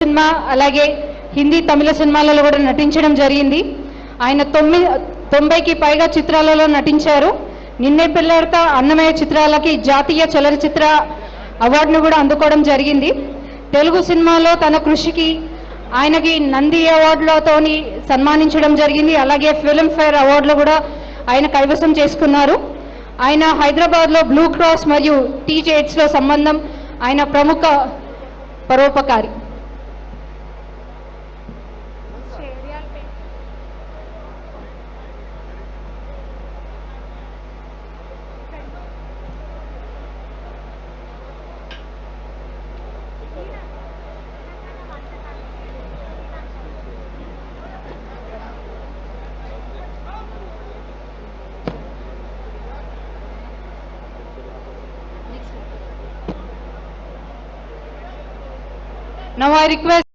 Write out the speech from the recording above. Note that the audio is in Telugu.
సినిమా అలాగే హిందీ తమిళ సినిమాలలో కూడా నటించడం జరిగింది. ఆయన తొమ్మిది తొంభైకి పైగా చిత్రాలలో నటించారు. నిన్నే పిల్లడత అన్నమయ్య చిత్రాలకి జాతీయ చలనచిత్ర అవార్డును కూడా అందుకోవడం జరిగింది. తెలుగు సినిమాలో తన కృషికి ఆయనకి నంది అవార్డులతోని సన్మానించడం జరిగింది. అలాగే ఫిల్మ్ఫేర్ అవార్డులు కూడా ఆయన కైవసం చేసుకున్నారు. ఆయన హైదరాబాద్లో బ్లూ క్రాస్ మరియు టీజేట్స్లో సంబంధం ఆయన ప్రముఖ పరోపకారి. Now I request